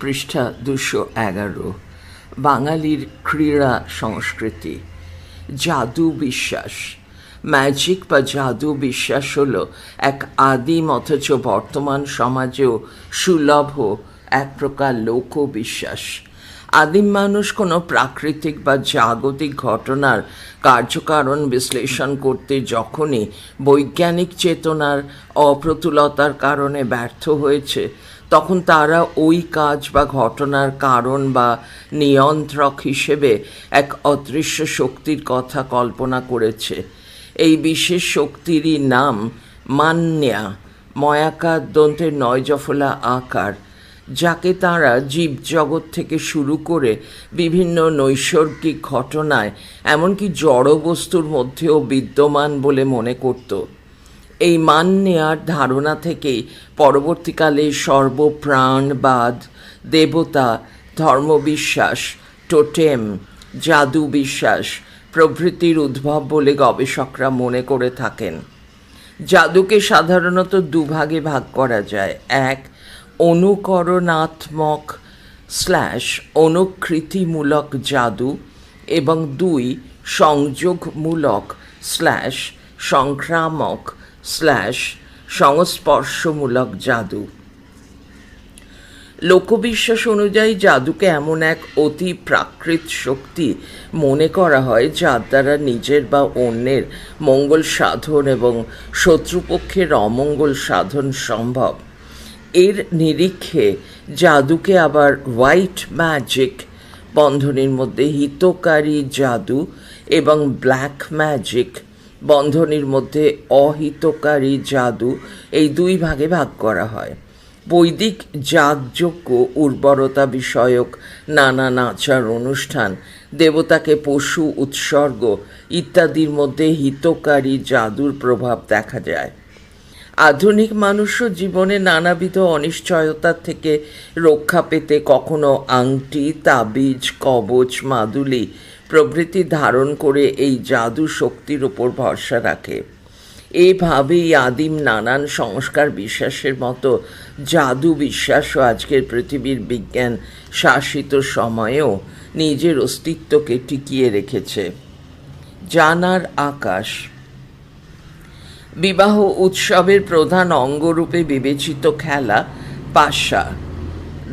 পৃষ্ঠা দুশো এগারো। বাঙালির ক্রীড়া সংস্কৃতি। জাদু বিশ্বাস। ম্যাজিক বা জাদু বিশ্বাস হলো এক আদিম অথচ বর্তমান সমাজেও সুলভ এক প্রকার লোকবিশ্বাস। আদিম মানুষ কোনো প্রাকৃতিক বা জাগতিক ঘটনার কার্যকারণ বিশ্লেষণ করতে যখনই বৈজ্ঞানিক চেতনার অপ্রতুলতার কারণে ব্যর্থ হয়েছে তখন তারা ওই কাজ বা ঘটনার কারণ বা নিয়ন্ত্রক হিসেবে এক অদৃশ্য শক্তির কথা কল্পনা করেছে। এই বিশেষ শক্তিরই নাম মান্যা ময়াকার দন্তের নয়জফলা আকার, যাকে তারা জীবজগৎ থেকে শুরু করে বিভিন্ন নৈসর্গিক ঘটনায়, এমনকি জড় বস্তুর মধ্যেও বিদ্যমান বলে মনে করত। এই মান নেয়ার ধারণা থেকেই পরবর্তীকালে সর্বপ্রাণবাদ, দেবতা, ধর্মবিশ্বাস, টোটেম জাদু বিশ্বাস প্রভৃতির উদ্ভব বলে গবেষকরা মনে করে থাকেন। জাদুকে সাধারণত দুভাগে ভাগ করা যায়। এক, অনুকরণাত্মক স্ল্যাশ, অনুকৃতিমূলক জাদু এবং দুই, সংযোগমূলক স্ল্যাশ, সংক্রামক স্ল্যাশ সংস্পর্শমূলক জাদু। লোকবিশ্বাস অনুযায়ী জাদুকে এমন এক অতি প্রাকৃত শক্তি মনে করা হয়, যার দ্বারা নিজের বা অন্যের মঙ্গল সাধন এবং শত্রুপক্ষের অমঙ্গল সাধন সম্ভব। এর নিরীক্ষে জাদুকে আবার হোয়াইট ম্যাজিক বন্ধনীর মধ্যে হিতকারী জাদু এবং ব্ল্যাক ম্যাজিক বন্ধনীর মধ্যে অহিতকারী জাদু এই দুই ভাগে ভাগ করা হয়। বৈদিক যাগযজ্ঞ, উর্বরতা বিষয়ক, নানা আচার অনুষ্ঠান, দেবতাকে পশু, উৎসর্গ ইত্যাদির মধ্যে হিতকারী জাদুর প্রভাব দেখা যায়। আধুনিক মানুষও জীবনে নানাবিধ অনিশ্চয়তার থেকে রক্ষা পেতে কখনো আংটি, তাবিজ, কবচ, মাদুলি প্রভৃতি ধারণ করে এই জাদু শক্তির উপর ভরসা রাখে। এভাবেই আদিম নানান সংস্কার বিশ্বাসের মতো জাদু বিশ্বাসও আজকের পৃথিবীর বিজ্ঞান শাসিত সময়েও নিজের অস্তিত্বকে টিকিয়ে রেখেছে। জানার আকাশ। বিবাহ উৎসবের প্রধান অঙ্গরূপে বিবেচিত খেলা পাশা।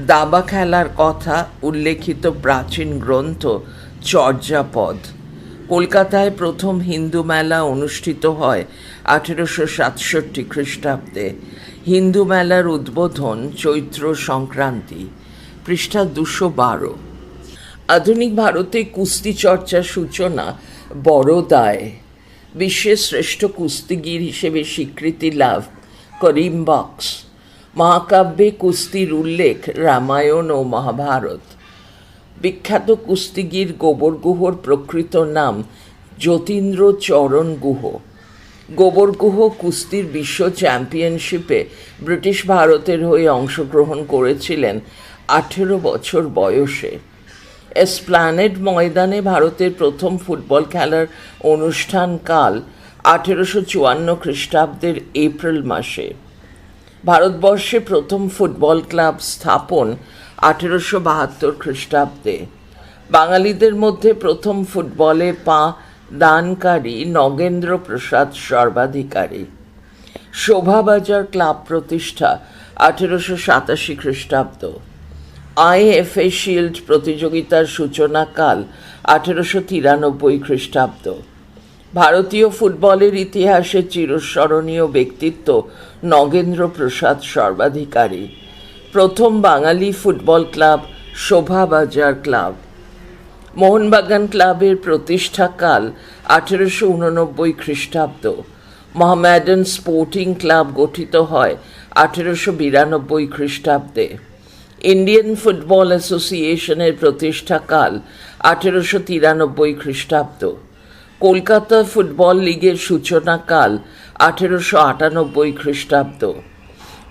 দাবা খেলার কথা উল্লেখিত প্রাচীন গ্রন্থ চর্যাপদ কলকাতায় প্রথম হিন্দু মেলা অনুষ্ঠিত হয় আঠেরোশো সাতষট্টি খ্রিস্টাব্দে। হিন্দু মেলার উদ্বোধন চৈত্র সংক্রান্তি, পৃষ্ঠা দুশো বারো। আধুনিক ভারতে কুস্তি চর্চার সূচনা বড়দায় বিশ্বের শ্রেষ্ঠ কুস্তিগির হিসেবে স্বীকৃতি লাভ করিম বক্স মহাকাব্যে কুস্তির উল্লেখ রামায়ণ ও মহাভারত। বিখ্যাত কুস্তিগির গোবর গুহর প্রকৃত নাম যতীন্দ্র চরণ গুহ। গোবর গুহ কুস্তির বিশ্ব চ্যাম্পিয়নশিপে ব্রিটিশ ভারতের হয়ে অংশগ্রহণ করেছিলেন আঠেরো বছর বয়সে। এসপ্ল্যানেড ময়দানে ভারতের প্রথম ফুটবল খেলার অনুষ্ঠানকাল আঠেরোশো চুয়ান্ন খ্রিস্টাব্দের এপ্রিল মাসে। ভারতবর্ষে প্রথম ফুটবল ক্লাব স্থাপন আঠেরোশো বাহাত্তর খ্রিস্টাব্দে। বাঙালিদের মধ্যে প্রথম ফুটবলে পা দানকারী নগেন্দ্র প্রসাদ সর্বাধিকারী। শোভাবাজার ক্লাব প্রতিষ্ঠা আঠেরোশো সাতাশি খ্রিস্টাব্দ। আইএফএ শিল্ড প্রতিযোগিতার সূচনাকাল আঠেরোশো তিরানব্বই খ্রিস্টাব্দ। ভারতীয় ফুটবলের ইতিহাসে চিরস্মরণীয় ব্যক্তিত্ব নগেন্দ্র প্রসাদ সর্বাধিকারী। প্রথম বাঙালি football club Shobhabazar club. Mohun Bagan ক্লাবের প্রতিষ্ঠাকাল আঠেরোশো উননব্বই খ্রিস্টাব্দ। মোহামেডান স্পোর্টিং ক্লাব গঠিত হয় আঠেরোশো বিরানব্বই খ্রিস্টাব্দে। ইন্ডিয়ান ফুটবল অ্যাসোসিয়েশনের প্রতিষ্ঠাকাল আঠেরোশো তিরানব্বই খ্রিস্টাব্দ। কলকাতা ফুটবল লিগের সূচনাকাল আঠেরোশো আটানব্বই খ্রিস্টাব্দ।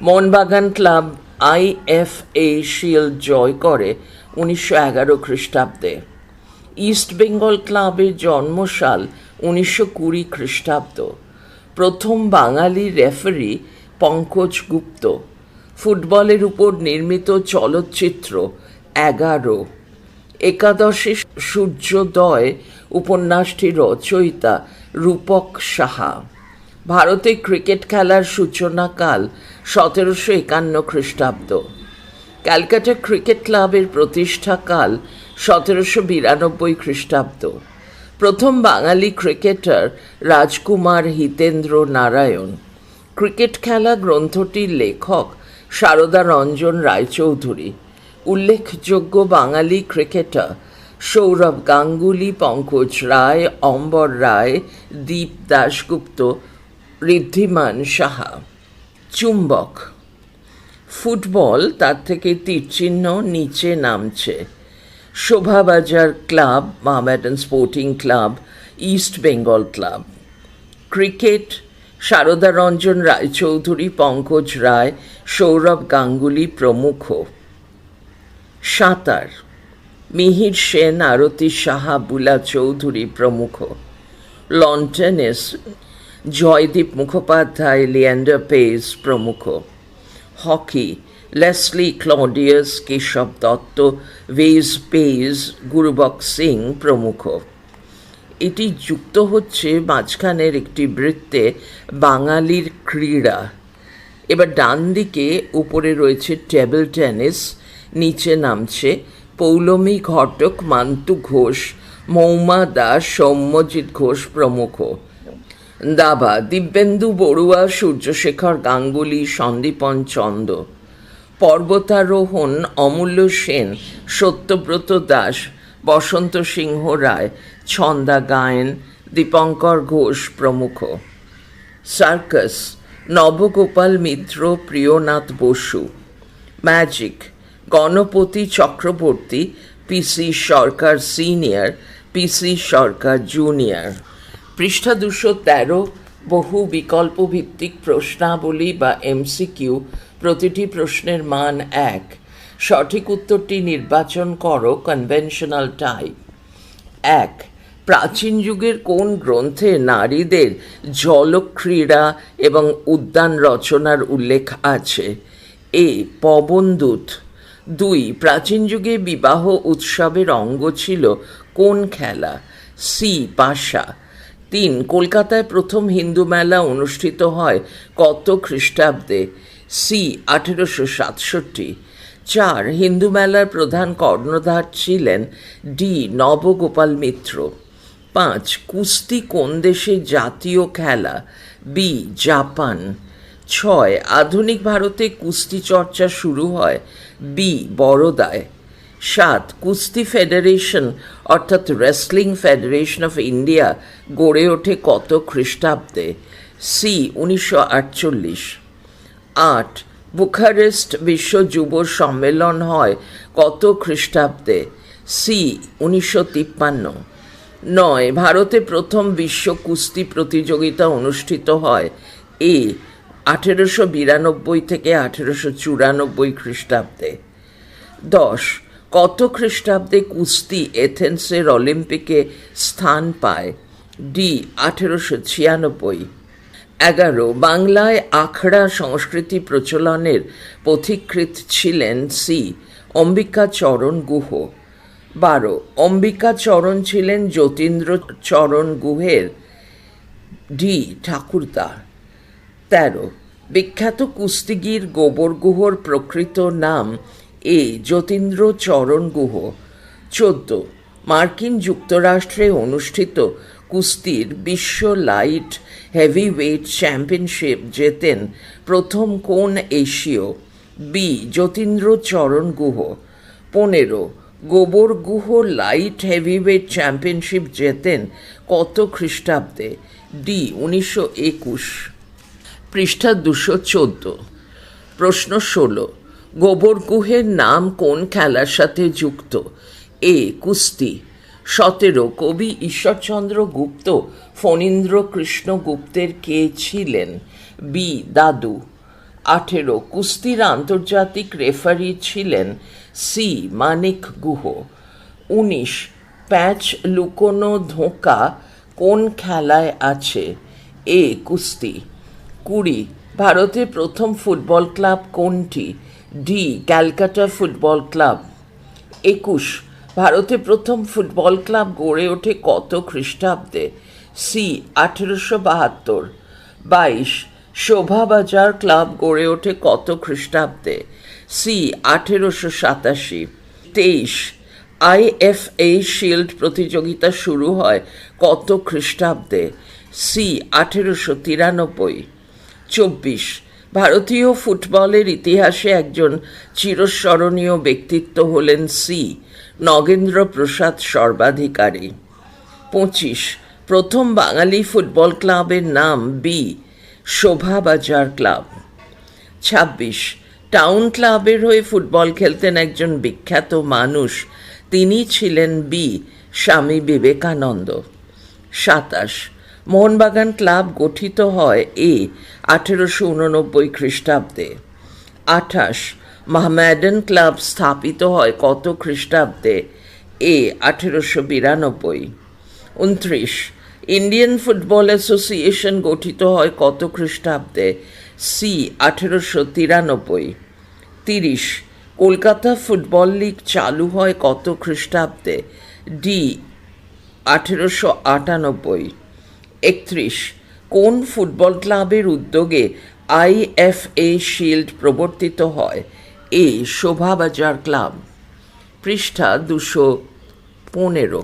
মোহনবাগান ক্লাব আইএফএ শিল্ড জয় করে উনিশশো এগারো খ্রিস্টাব্দে। ইস্ট বেঙ্গল ক্লাবের জন্মসাল উনিশশো কুড়ি খ্রিস্টাব্দ। প্রথম বাঙালি রেফারি পঙ্কজ গুপ্ত। ফুটবলের উপর নির্মিত চলচ্চিত্র এগারো। একাদশে সূর্যোদয় উপন্যাসটির রচয়িতা রূপক সাহা। ভারতে ক্রিকেট খেলার সূচনাকাল সতেরোশো একান্ন খ্রিস্টাব্দ। ক্যালকাটা ক্রিকেট ক্লাবের প্রতিষ্ঠাকাল সতেরোশো বিরানব্বই খ্রিস্টাব্দ। প্রথম বাঙালি ক্রিকেটার রাজকুমার হিতেন্দ্র নারায়ণ। ক্রিকেট খেলা গ্রন্থটির লেখক সারদা রঞ্জন রায়চৌধুরী। উল্লেখযোগ্য বাঙালি ক্রিকেটার সৌরভ গাঙ্গুলি, পঙ্কজ রায়, অম্বর রায়, দীপ দাশগুপ্ত ঋদ্ধিমান সাহা, চুম্বক। ফুটবল তার থেকে তীরচিহ্ন নিচে নামছে। Shobhabazar club Mohammedan sporting club, East Bengal club. Cricket, Sarada Ranjan Raychaudhuri, Pankaj Roy, Sourav Ganguly প্রমুখ। সাঁতার, মিহির সেন, আরতি সাহা, বুলা চৌধুরী প্রমুখ। লন টেনিস জয়দীপ মুখোপাধ্যায় লিয়ান্ডার পেস প্রমুখ। Hockey Leslie Claudius Keshav Dutt Vece Paes Gurbux Singh প্রমুখ। এটি যুক্ত হচ্ছে মাঝখানের একটি বৃত্তে বাঙালির ক্রীড়া। এবার ডান দিকে উপরে রয়েছে টেবিল টেনিস, নিচে নামছে পৌলমী ঘটক মান্তু ঘোষ, মৌমা দাস, সৌম্যজিৎ ঘোষ প্রমুখ। দাবা দিব্যেন্দু বড়ুয়া, সূর্যশেখর গাঙ্গুলি, সন্দীপন চন্দ, পর্বতারোহণ, অমূল্য সেন, সত্যব্রত দাস, বসন্ত সিংহ রায়, ছন্দা গায়েন, দীপঙ্কর ঘোষ প্রমুখ। Circus, Nabagopal Mitra, Priyanath Basu. Magic, Ganapati Chakraborty PC Sarkar senior PC Sarkar junior. পৃষ্ঠা দুশো তেরো, বহু বিকল্প ভিত্তিক প্রশ্নাবলী বা এমসিকিউ, প্রতিটি প্রশ্নের মান এক। সঠিক উত্তরটি নির্বাচন করো কনভেনশনাল টাইপ এক, প্রাচীন যুগের কোন গ্রন্থে নারীদের জলক্রীড়া এবং উদ্যান রচনার উল্লেখ আছে? এ, পবনদূত। দুই, প্রাচীন যুগে বিবাহ উৎসবের অঙ্গ ছিল কোন খেলা? সি পাশা তিন কলকাতায় প্রথম হিন্দু মেলা অনুষ্ঠিত হয় কত খ্রিস্টাব্দে? সি, আঠেরোশো সাতষট্টি। চার, হিন্দু মেলার প্রধান কর্ণধার ছিলেন ডি, নবগোপাল মিত্র। পাঁচ, কুস্তি কোন দেশের জাতীয় খেলা? B, Japan. ছয়, আধুনিক ভারতে কুস্তি চর্চা শুরু হয়। বি বড়োদায় সাত, কুস্তি ফেডারেশন, অর্থাৎ রেসলিং ফেডারেশন অফ ইন্ডিয়া গড়ে ওঠে কত খ্রিস্টাব্দে? সি, উনিশশো আটচল্লিশ। আট, বুখারেস্ট বিশ্ব যুব সম্মেলন হয় কত খ্রিস্টাব্দে? সি, উনিশশো তিপ্পান্ন। নয়, ভারতে প্রথম বিশ্ব কুস্তি প্রতিযোগিতা অনুষ্ঠিত হয়। এ, আঠেরোশো বিরানব্বই থেকে আঠেরোশো চুরানব্বই খ্রিস্টাব্দে। দশ কত খ্রিস্টাব্দে কুস্তি এথেন্সের অলিম্পিকে স্থান পায়? ডি, আঠেরোশো ছিয়ানব্বই। এগারো, বাংলায় আখড়া সংস্কৃতি প্রচলনের পথিকৃত ছিলেন সি, অম্বিকা চরণ গুহ। বারো, অম্বিকা চরণ ছিলেন যতীন্দ্র চরণ গুহের ডি ঠাকুরদা তেরো, বিখ্যাত কুস্তিগীর গোবর গুহর প্রকৃত নাম এ যতীন্দ্র চরণ গুহ। চোদ্দ, মার্কিন যুক্তরাষ্ট্রে অনুষ্ঠিত কুস্তির বিশ্ব লাইট হেভিওয়েট চ্যাম্পিয়নশিপ জেতেন প্রথম কোন এশীয়? বি, যতীন্দ্র চরণ গুহ। পনেরো, Gobar Guha light heavyweight championship জেতেন কত খ্রিস্টাব্দে? ডি, উনিশশো একুশ। পৃষ্ঠা দুশো চোদ্দ। প্রশ্ন ষোলো গোবর গুহের নাম কোন খেলার সাথে যুক্ত? এ. কুস্তি। সতেরো. কবি ঈশ্বরচন্দ্র গুপ্ত, ফণীন্দ্র কৃষ্ণ গুপ্তের কে ছিলেন? বি. দাদু। আঠেরো. কুস্তির আন্তর্জাতিক রেফারি ছিলেন সি. মানিক গুহ। উনিশ. প্যাচ লুকোনো ধোঁকা কোন খেলায় আছে? এ. কুস্তি। কুড়ি. ভারতে প্রথম ফুটবল ক্লাব কোনটি? ডি ক্যালকাটা ফুটবল ক্লাব একুশ, ভারতে প্রথম ফুটবল ক্লাব গড়ে ওঠে কত খ্রিস্টাব্দে? সি আঠেরোশো বাহাত্তর। বাইশ শোভাবাজার ক্লাব গড়ে ওঠে কত খ্রিস্টাব্দে? সি আঠেরোশো সাতাশি। তেইশ আইএফএ শিল্ড প্রতিযোগিতা শুরু হয় কত খ্রিস্টাব্দে? সি আঠেরোশো তিরানব্বই। চব্বিশ ভারতীয় ফুটবলের ইতিহাসে একজন চিরস্মরণীয় ব্যক্তিত্ব হলেন সি নগেন্দ্র প্রসাদ সর্বাধিকারী। পঁচিশ প্রথম বাঙালি ফুটবল ক্লাবের নাম বি শোভাবাজার ক্লাব। ছাব্বিশ টাউন ক্লাবের হয়ে ফুটবল খেলতেন একজন বিখ্যাত মানুষ, তিনি ছিলেন বি স্বামী বিবেকানন্দ। সাতাশ মোহনবাগান ক্লাব গঠিত হয় এ আঠেরোশো উননব্বই খ্রিস্টাব্দে। আঠাশ, মাহমেডান ক্লাব স্থাপিত হয় কত খ্রিস্টাব্দে? এ আঠেরোশো বিরানব্বই। উনত্রিশ, ইন্ডিয়ান ফুটবল অ্যাসোসিয়েশন গঠিত হয় কত খ্রিস্টাব্দে? সি আঠেরোশো তিরানব্বই। তিরিশ, কলকাতা ফুটবল লিগ চালু হয় কত খ্রিস্টাব্দে? ডি আঠেরোশো আটানব্বই। একত্রিশ। কোন ফুটবল ক্লাবের উদ্যোগে আইএফএ শিল্ড প্রবর্তিত হয়? A Shobhabazar club. পৃষ্ঠা দুশো পনেরো।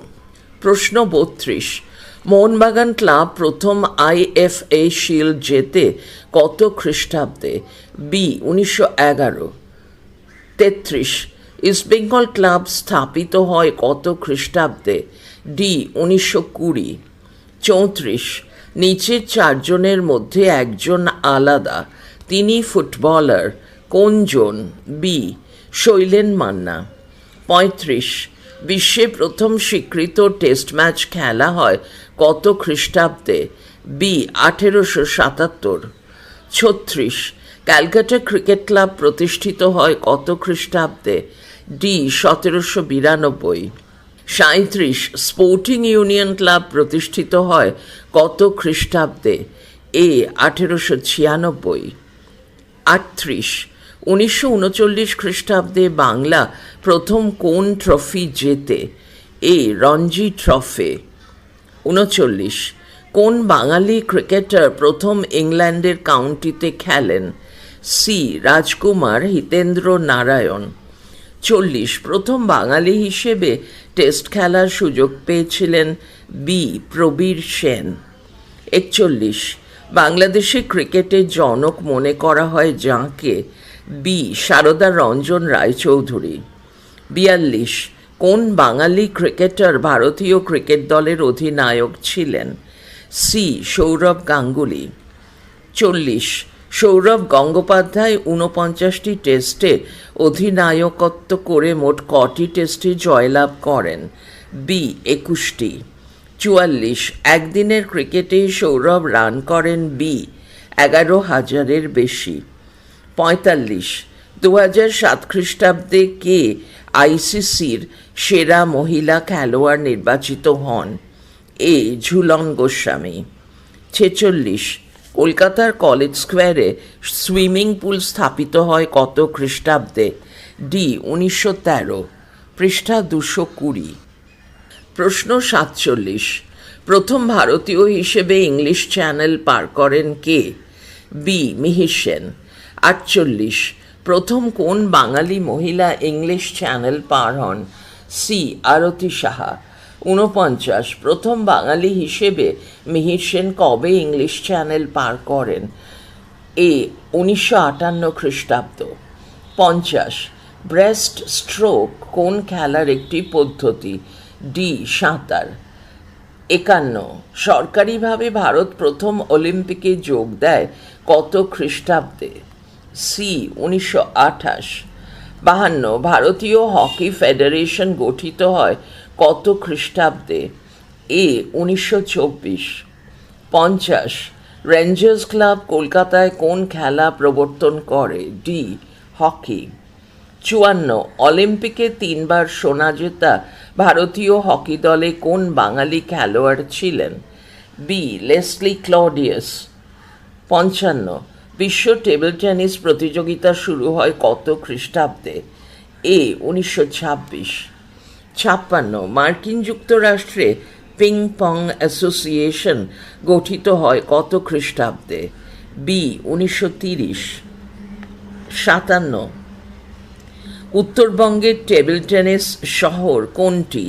প্রশ্ন বত্রিশ। মোহনবাগান ক্লাব প্রথম আইএফএ শিল্ড জেতে কত খ্রিস্টাব্দে? বি, উনিশশো এগারো। তেত্রিশ। ইস্টবেঙ্গল ক্লাব স্থাপিত হয় কত খ্রিস্টাব্দে? ডি, উনিশশো কুড়ি। চৌত্রিশ। নিচের চারজনের মধ্যে একজন আলাদা। তিনি ফুটবলার। কোনজন? বি। শৈলেন মান্না। পঁয়ত্রিশ। বিশ্বে প্রথম স্বীকৃত টেস্ট ম্যাচ খেলা হয় কত খ্রিস্টাব্দে? বি। আঠেরোশো সাতাত্তর। ছত্রিশ। ক্যালকাটা ক্রিকেট ক্লাব প্রতিষ্ঠিত হয় কত খ্রিস্টাব্দে? ডি। সতেরোশো বিরানব্বই। সাঁত্রিশ স্পোর্টিং ইউনিয়ন ক্লাব প্রতিষ্ঠিত হয় কত খ্রিস্টাব্দে? এ, আঠেরোশো ছিয়ানব্বই। আটত্রিশ উনিশশো উনচল্লিশ খ্রিস্টাব্দে বাংলা প্রথম কোন ট্রফি জেতে? এ, রঞ্জি ট্রফে। উনচল্লিশ কোন বাঙালি ক্রিকেটার প্রথম ইংল্যান্ডের কাউন্টিতে খেলেন? সি, রাজকুমার হিতেন্দ্র নারায়ণ। চল্লিশ প্রথম বাঙালি হিসেবে টেস্ট খেলার সুযোগ পেয়েছিলেন বি প্রবীর সেন। একচল্লিশ। বাংলাদেশে ক্রিকেটের জনক মনে করা হয় যাঁকে, বি সারদা রঞ্জন রায়চৌধুরী। বিয়াল্লিশ। কোন বাঙালি ক্রিকেটার ভারতীয় ক্রিকেট দলের অধিনায়ক ছিলেন? সি সৌরভ গাঙ্গুলি। চল্লিশ। সৌরভ গঙ্গোপাধ্যায় ঊনপঞ্চাশটি টেস্টে অধিনায়কত্ব করে মোট কটি টেস্টে জয়লাভ করেন। বি, একুশটি। চুয়াল্লিশ। একদিনের ক্রিকেটে সৌরভ রান করেন বি, এগারো হাজারের বেশি। পঁয়তাল্লিশ। দু হাজার সাত খ্রিস্টাব্দে কে আইসিসির সেরা মহিলা খেলোয়াড় নির্বাচিত হন? এ, ঝুলন গোস্বামী। ছেচল্লিশ। কলকাতার কলেজ স্কোয়ারে সুইমিং পুল স্থাপিত হয় কত খ্রিস্টাব্দে? ডি, উনিশশো তেরো। পৃষ্ঠা দুশো কুড়ি। প্রশ্ন সাতচল্লিশ। প্রথম ভারতীয় হিসেবে ইংলিশ চ্যানেল পার করেন কে? বি মিহির সেন। আটচল্লিশ। প্রথম কোন বাঙালি মহিলা ইংলিশ চ্যানেল পার হন? সি, আরতি সাহা। ঊনপঞ্চাশ, প্রথম বাঙালি হিসেবে মিহির সেন কবে ইংলিশ চ্যানেল পার করেন? এ, উনিশশো আটান্ন খ্রিস্টাব্দ। পঞ্চাশ, ব্রেস্ট স্ট্রোক কোন খেলার একটি পদ্ধতি? ডি, সাঁতার। একান্ন, সরকারিভাবে ভারত প্রথম অলিম্পিকে যোগ দেয় কত খ্রিস্টাব্দে? সি, উনিশশো আঠাশ। বাহান্ন, ভারতীয় হকি ফেডারেশন গঠিত হয় কত খ্রিস্টাব্দে? এ, উনিশশো চব্বিশ। পঞ্চাশ রেঞ্জার্স ক্লাব কলকাতায় কোন খেলা প্রবর্তন করে? D hockey. চুয়ান্ন অলিম্পিকে তিনবার সোনা জেতা ভারতীয় হকি দলে কোন বাঙালি খেলোয়াড় ছিলেন? বি লেসলি ক্লডিয়াস পঞ্চান্ন, বিশ্ব টেবিল টেনিস প্রতিযোগিতা শুরু হয় কত খ্রিস্টাব্দে? এ উনিশশো ছাব্বিশ। ছাপ্পান্ন, মার্কিন যুক্তরাষ্ট্রে পিং পং অ্যাসোসিয়েশন গঠিত হয় কত খ্রিস্টাব্দে? বি, উনিশশো তিরিশ, সাতান্ন, উত্তরবঙ্গের টেবিল টেনিস শহর কোনটি?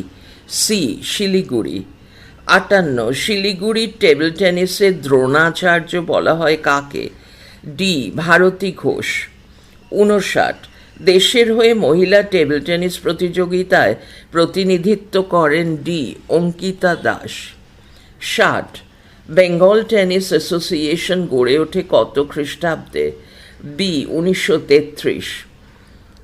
সি, শিলিগুড়ি, আটান্ন শিলিগুড়ির টেবিল টেনিসের দ্রোণাচার্য বলা হয় কাকে? ডি, ভারতী ঘোষ, উনষাট দেশের হয়ে মহিলা টেবিল টেনিস প্রতিযোগিতায় প্রতিনিধিত্ব করেন ডি. অঙ্কিতা দাস। ষাট, বেঙ্গল টেনিস অ্যাসোসিয়েশন গড়ে ওঠে কত খ্রিস্টাব্দে? বি, উনিশশো তেত্রিশ।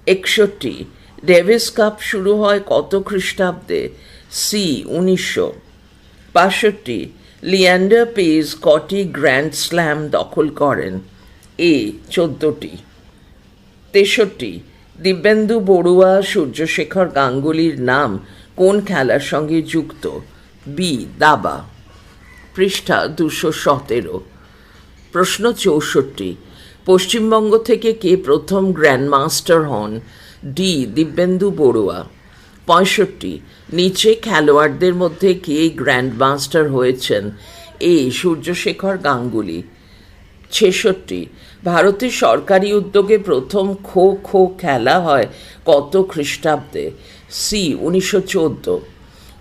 একষট্টি, ডেভিস কাপ শুরু হয় কত খ্রিস্টাব্দে? সি, উনিশশো। বাষট্টি, লিয়ান্ডার পেজ কটি গ্র্যান্ড স্ল্যাম দখল করেন? এ, চোদ্দটি। তেষট্টি। দিব্যেন্দু বড়ুয়া, সূর্যশেখর গাঙ্গুলির নাম কোন খেলার সঙ্গে যুক্ত? বি, দাবা। পৃষ্ঠা দুশো সতেরো। প্রশ্ন চৌষট্টি। পশ্চিমবঙ্গ থেকে কে প্রথম গ্র্যান্ডমাস্টার হন? ডি, দিব্যেন্দু বড়ুয়া। পঁয়ষট্টি। নিচে খেলোয়াড়দের মধ্যে কে গ্র্যান্ডমাস্টার হয়েছেন? এ, সূর্যশেখর গাঙ্গুলি। ছেষট্টি। ভারতের সরকারি উদ্যোগে প্রথম খো খো খেলা হয় কত খ্রিস্টাব্দে? সি, উনিশশো চোদ্দ।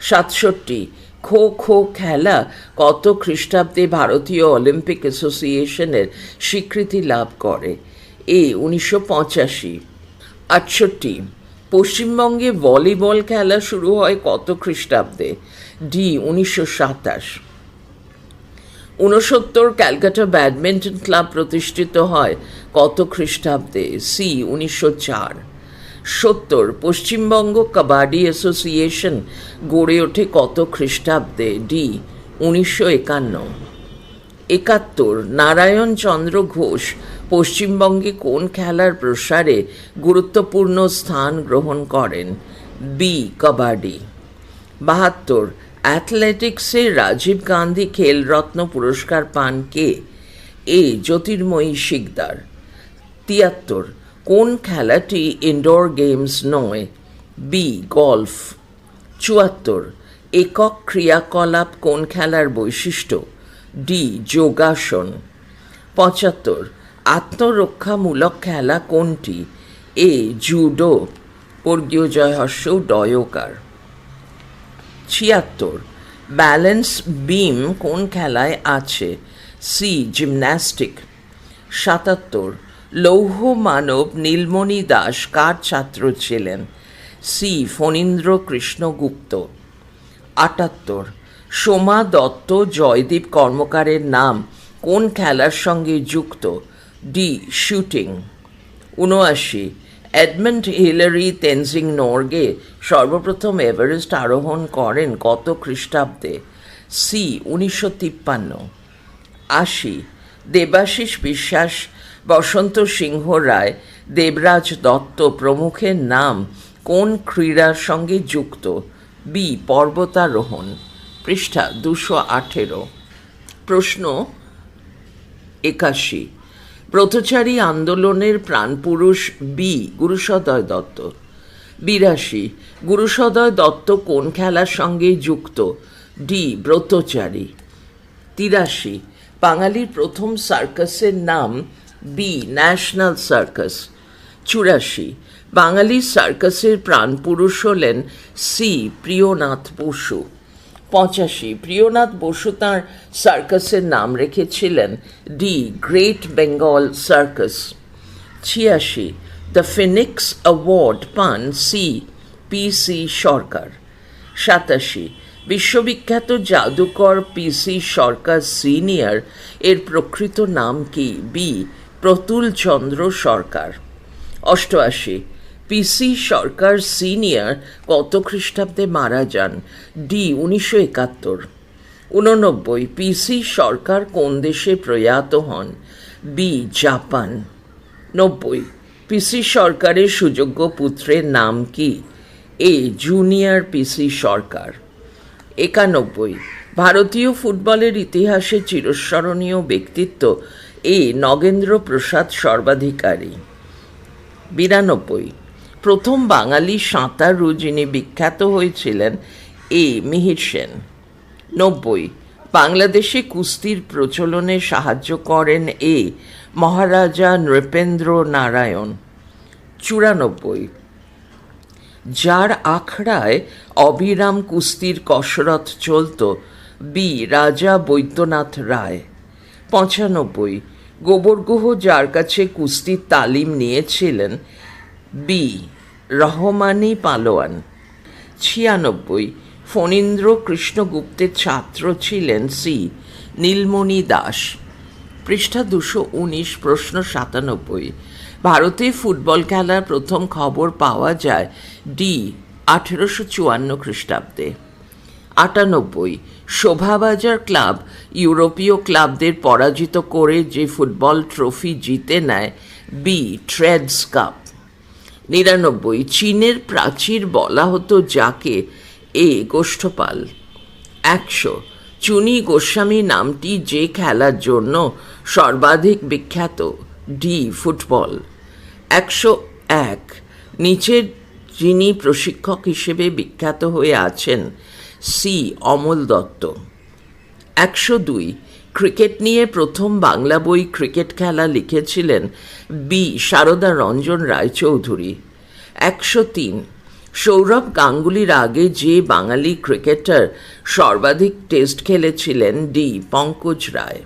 সাতষট্টি। খো খো খেলা কত খ্রিস্টাব্দে ভারতীয় অলিম্পিক অ্যাসোসিয়েশনের স্বীকৃতি লাভ করে? এ, উনিশশো পঁচাশি। আটষট্টি। পশ্চিমবঙ্গে ভলিবল খেলা শুরু হয় কত খ্রিস্টাব্দে? ডি, উনিশশো সাতাশ। ঊনসত্তর ক্যালকাটা ব্যাডমিন্টন ক্লাব প্রতিষ্ঠিত হয় কত খ্রিস্টাব্দে? সি, উনিশশো চার। সত্তর, পশ্চিমবঙ্গ কাবাডি অ্যাসোসিয়েশন গড়ে ওঠে কত খ্রিস্টাব্দে? ডি, উনিশশো একান্ন। একাত্তর, নারায়ণ চন্দ্র ঘোষ পশ্চিমবঙ্গে কোন খেলার প্রসারে গুরুত্বপূর্ণ স্থান গ্রহণ করেন? বি, কাবাডি। বাহাত্তর অ্যাথলেটিক্সে রাজীব গান্ধী খেলরত্ন পুরস্কার পান কে? এ. জ্যোতির্ময়ী শিকদার। তিয়াত্তর, কোন খেলাটি ইনডোর গেমস নয়? বি. গল্ফ চুয়াত্তর, একক ক্রিয়াকলাপ কোন খেলার বৈশিষ্ট্য? ডি. যোগাসন। পঁচাত্তর, আত্মরক্ষামূলক খেলা কোনটি? এ. জুডো। বর্গীয় জয়হর্ষ, ডয়কার। ছিয়াত্তর। ব্যালেন্স বিম কোন খেলায় আছে? C, gymnastic. সাতাত্তর। লৌহ মানব নীলমণি দাস কার ছাত্র ছিলেন? সি, ফণীন্দ্র কৃষ্ণগুপ্ত আটাত্তর। সোমা দত্ত জয়দীপ কর্মকারের নাম কোন খেলার সঙ্গে যুক্ত? D, shooting. উনআশি এডমন্ড হিলারি তেনজিং নর্গে সর্বপ্রথম এভারেস্ট আরোহণ করেন কত খ্রিস্টাব্দে, সি উনিশশো তিপ্পান্ন। আশি, দেবাশিস বিশ্বাস, বসন্ত সিংহ রায়, দেবরাজ দত্ত প্রমুখের নাম কোন ক্রীড়ার সঙ্গে যুক্ত? বি, পর্বতারোহণ, পৃষ্ঠা দুশো আঠেরো। প্রশ্ন একাশি ব্রতচারী আন্দোলনের প্রাণপুরুষ বি গুরুসদয় দত্ত। বিরাশি, গুরুসদয় দত্ত কোন খেলার সঙ্গে যুক্ত? ডি, ব্রতচারী। তিরাশি, বাঙালির প্রথম সার্কাসের নাম বি, ন্যাশনাল সার্কাস। চুরাশি, বাঙালির সার্কাসের প্রাণপুরুষ হলেন সি, প্রিয়নাথ বসু। পঁচাশি। প্রিয়নাথ বসু তাঁর সার্কাসের নাম রেখেছিলেন ডি গ্রেট বেঙ্গল সার্কাস ছিয়াশি, দ্য ফিনিক্স অ্যাওয়ার্ড পান সি পি সি সরকার। সাতাশি, বিশ্ববিখ্যাত জাদুকর পি সি সরকার সিনিয়র, এর প্রকৃত নাম কি? বি প্রতুল চন্দ্র সরকার। অষ্টআশি পিসি সরকার সিনিয়র কত খ্রিস্টাব্দে মারা যান? ডি উনিশশো একাত্তর। উননব্বই পিসি সরকার কোন দেশে প্রয়াত হন? B Japan. নব্বই পিসি সরকারের সুযোগ্য পুত্রের নাম কি? এ জুনিয়র পিসি সরকার একানব্বই, ভারতীয় ফুটবলের ইতিহাসে চিরস্মরণীয় ব্যক্তিত্ব এ নগেন্দ্র প্রসাদ সর্বাধিকারী। বিরানব্বই প্রথম বাঙালি সাঁতারু যিনি বিখ্যাত হয়েছিলেন এ মিহির সেন। নব্বই, বাংলাদেশে কুস্তির প্রচলনে সাহায্য করেন এ মহারাজা নৃপেন্দ্র নারায়ণ। চুরানব্বই, যার আখড়ায় অবিরাম কুস্তির কসরত চলত বি রাজা বৈদ্যনাথ রায়। পঁচানব্বই, গোবরগুহ যার কাছে কুস্তির তালিম নিয়েছিলেন বি রহমানি পালোয়ান। ছিয়ানব্বই, ফণীন্দ্র কৃষ্ণগুপ্তের ছাত্র ছিলেন সি, নীলমণি দাস। পৃষ্ঠা দুশো উনিশ, প্রশ্ন সাতানব্বই। ভারতে ফুটবল খেলার প্রথম খবর পাওয়া যায় ডি, আঠেরোশো চুয়ান্ন খ্রিস্টাব্দে। আটানব্বই, শোভাবাজার ক্লাব, ইউরোপীয় ক্লাবদের পরাজিত করে যে ফুটবল ট্রফি জিতে নেয় বি, ট্রেডস কাপ। নিরানব্বই, চীনের প্রাচীর বলা হতো যাকে এ গোষ্ঠপাল। একশো, চুনি গোস্বামী নামটি যে খেলার জন্য সর্বাধিক বিখ্যাত ডি ফুটবল। একশো এক, নিচের যিনি প্রশিক্ষক হিসেবে বিখ্যাত হয়ে আছেন সি অমল দত্ত। একশো দুই ক্রিকেট নিয়ে প্রথম বাংলা বই ক্রিকেট খেলা লিখেছিলেন বি. সারদা রঞ্জন রায়চৌধুরী। একশো তিন। সৌরভ গাঙ্গুলির আগে যে বাঙালি ক্রিকেটার সর্বাধিক টেস্ট খেলেছিলেন ডি. পঙ্কজ রায়।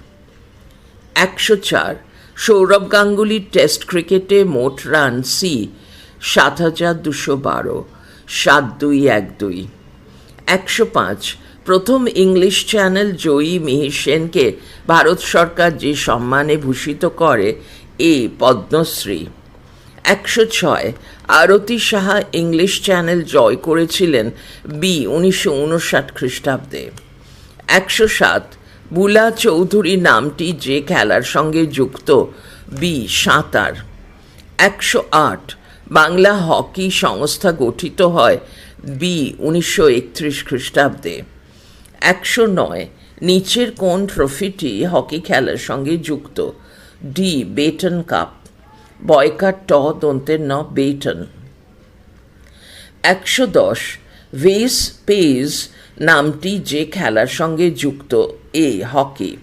একশো চার। সৌরভ গাঙ্গুলির টেস্ট ক্রিকেটে মোট রান সি, সাত হাজার দুশো বারো, সাত দুই এক দুই। একশো পাঁচ। প্রথম ইংলিশ চ্যানেল জয়ী মিহির সেনকে ভারত সরকার যে সম্মানে ভূষিত করে, এ পদ্মশ্রী। একশো ছয়, আরতি সাহা ইংলিশ চ্যানেল জয় করেছিলেন বি উনিশশো উনষাট খ্রিস্টাব্দে। একশো সাত, বুলা চৌধুরী নামটি যে খেলার সঙ্গে যুক্ত, বি সাঁতার। একশো আট, বাংলা হকি সংস্থা গঠিত হয় বি উনিশশো একত্রিশ খ্রিস্টাব্দে। একশো নয়। নিচের কোন ট্রফিটি হকি খেলার সঙ্গে যুক্ত? ডি বেটন কাপ বয়কার ট দন্তের ন বেটন একশো দশ। ভেস পেজ নামটি যে খেলার সঙ্গে যুক্ত, এ হকি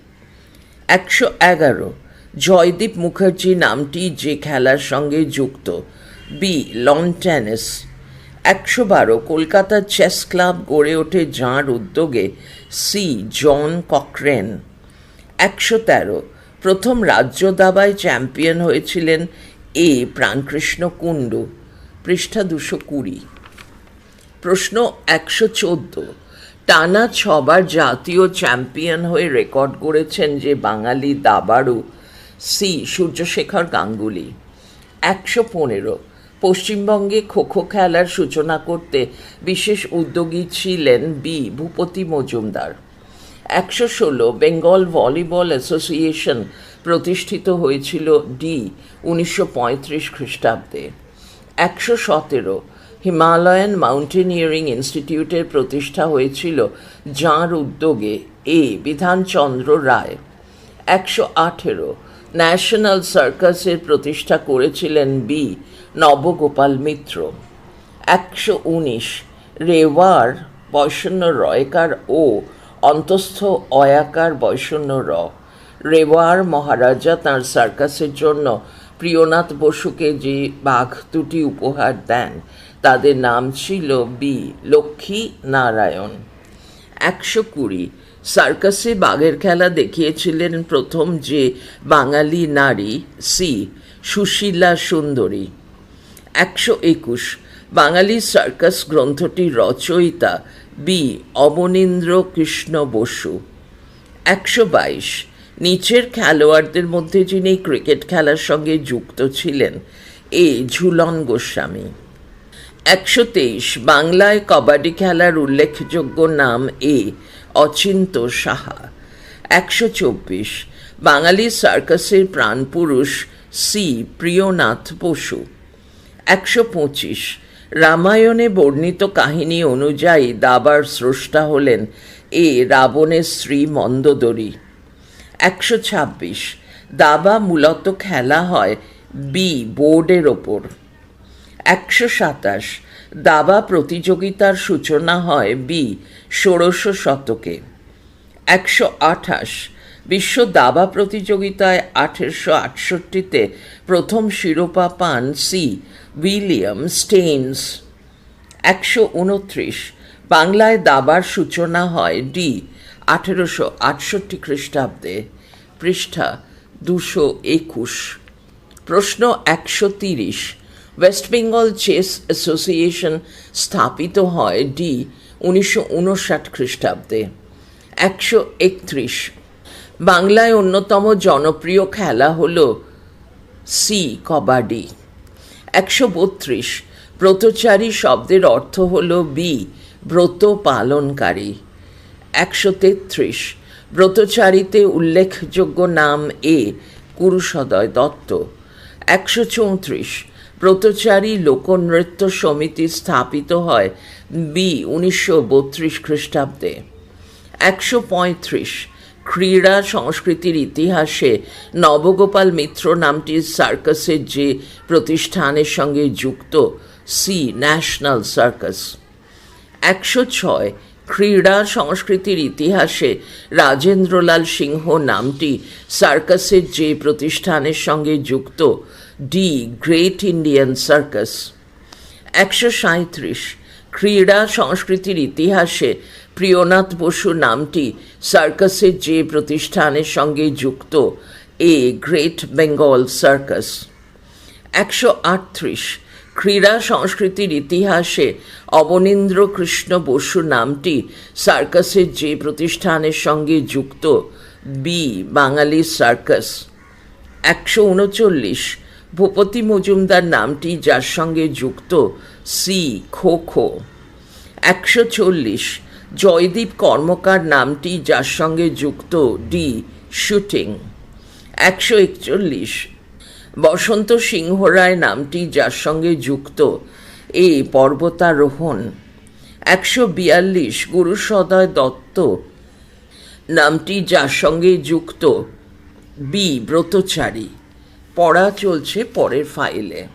একশো এগারো। জয়দীপ মুখার্জি নামটি যে খেলার সঙ্গে যুক্ত বি লন টেনিস একশো বারো কলকাতা চেস ক্লাব গড়ে ওঠে যাঁর উদ্যোগে সি জন ককরেন। একশো তেরো, প্রথম রাজ্য দাবায় চ্যাম্পিয়ন হয়েছিলেন এ প্রাণকৃষ্ণ কুণ্ডু, পৃষ্ঠা দুশো কুড়ি। প্রশ্ন একশো চোদ্দ, টানা ছবার জাতীয় চ্যাম্পিয়ন হয়ে রেকর্ড করেছেন যে বাঙালি দাবাড়ু সি সূর্যশেখর গাঙ্গুলি। একশো পনেরো পশ্চিমবঙ্গে খোখো খেলার সূচনা করতে বিশেষ উদ্যোগী ছিলেন বি, ভূপতি মজুমদার। একশো ষোলো বেঙ্গল ভলিবল অ্যাসোসিয়েশন প্রতিষ্ঠিত হয়েছিল ডি, উনিশশো পঁয়ত্রিশ খ্রিস্টাব্দে। একশো সতেরো হিমালয়ান মাউন্টেনিয়ারিং ইনস্টিটিউটের প্রতিষ্ঠা হয়েছিল, যাঁর উদ্যোগে এ, বিধানচন্দ্র রায়। একশো আঠেরো ন্যাশনাল সার্কাসের প্রতিষ্ঠা করেছিলেন বি নবগোপাল মিত্র। একশো উনিশ রেওয়ার বৈষণ্য রয়কার ও অন্তস্থ অয়াকার বৈষণ্য র। রেওয়ার মহারাজা তাঁর সার্কাসের জন্য প্রিয়নাথ বসুকে যে বাঘ দুটি উপহার দেন, তাদের নাম ছিল বি লক্ষ্মী নারায়ণ একশো কুড়ি সার্কাসে বাঘের খেলা দেখিয়েছিলেন প্রথম যে বাঙালি নারী সি সুশীলা সুন্দরী। একশো একুশ। বাঙালি সার্কাস গ্রন্থটির রচয়িতা বি অবনীন্দ্র কৃষ্ণ বসু। একশো বাইশ। নিচের খেলোয়াড়দের মধ্যে যিনি ক্রিকেট খেলার সঙ্গে যুক্ত ছিলেন, এ ঝুলন গোস্বামী। একশো তেইশ। বাংলায় কবাডি খেলার উল্লেখযোগ্য নাম এ অচিন্ত সাহা। একশো চব্বিশ। বাঙালি সার্কাসের প্রাণপুরুষ সি প্রিয়নাথ বসু। একশো পঁচিশ। রামায়ণে বর্ণিত কাহিনী অনুযায়ী দাবার স্রষ্টা হলেন এ রাবণের স্ত্রী মন্দোদরী। একশো ছাব্বিশ। দাবা মূলত খেলা হয় বি বোর্ডের ওপর। একশো সাতাশ। দাবা প্রতিযোগিতার সূচনা হয় বি ষোড়শ শতকে। একশো আঠাশ। বিশ্ব দাবা প্রতিযোগিতায় আঠেরোশো আটষট্টিতে প্রথম শিরোপা পান সি উইলিয়াম স্টেইনস। একশো উনত্রিশ। বাংলায় দাবার সূচনা হয় ডি, আঠেরোশো আটষট্টি খ্রিস্টাব্দে। পৃষ্ঠা দুশো একুশ। প্রশ্ন একশো তিরিশ। ওয়েস্ট বেঙ্গল চেস অ্যাসোসিয়েশন স্থাপিত হয় ডি, উনিশশো উনষাট খ্রিস্টাব্দে। একশো একত্রিশ। বাংলায় অন্যতম জনপ্রিয় খেলা হল সি কবাডি। একশো বত্রিশ। ব্রতচারী শব্দের অর্থ হল বি, ব্রত পালনকারী। একশো তেত্রিশ। ব্রতচারীতে উল্লেখযোগ্য নাম এ কুরুসদয় দত্ত। একশো চৌত্রিশ। ব্রতচারী লোকনৃত্য সমিতি স্থাপিত হয় বি, উনিশশো বত্রিশ খ্রিস্টাব্দে। একশো পঁয়ত্রিশ। ক্রীড়া সংস্কৃতির ইতিহাসে নবগোপাল মিত্র নামটি সার্কাসের যে প্রতিষ্ঠানের সঙ্গে যুক্ত, সি ন্যাশনাল সার্কাস। একশো ছয় ক্রীড়া সংস্কৃতির ইতিহাসে রাজেন্দ্রলাল সিংহ নামটি সার্কাসের যে প্রতিষ্ঠানের সঙ্গে যুক্ত, ডি গ্রেট ইন্ডিয়ান সার্কাস। একশো সাঁত্রিশ ক্রীড়া সংস্কৃতির ইতিহাসে প্রিয়নাথ বসু নামটি সার্কাসের যে প্রতিষ্ঠানের সঙ্গে যুক্ত, এ গ্রেট বেঙ্গল সার্কাস। একশো আটত্রিশ, ক্রীড়া সংস্কৃতির ইতিহাসে অবনীন্দ্র কৃষ্ণ বসু নামটি সার্কাসের যে প্রতিষ্ঠানের সঙ্গে যুক্ত, বি বাঙালি সার্কাস। একশো উনচল্লিশ, ভূপতি মজুমদার নামটি যার সঙ্গে যুক্ত, সি খো খো। একশো চল্লিশ জয়দীপ কর্মকার নামটি যার সঙ্গে যুক্ত ডি শুটিং। একশো একচল্লিশ। বসন্ত সিংহ রায় নামটি যার সঙ্গে যুক্ত এ পর্বতারোহণ। একশো বিয়াল্লিশ। গুরুসদয় দত্ত নামটি যার সঙ্গে যুক্ত বি ব্রতচারী। পড়া চলছে পরের ফাইলে।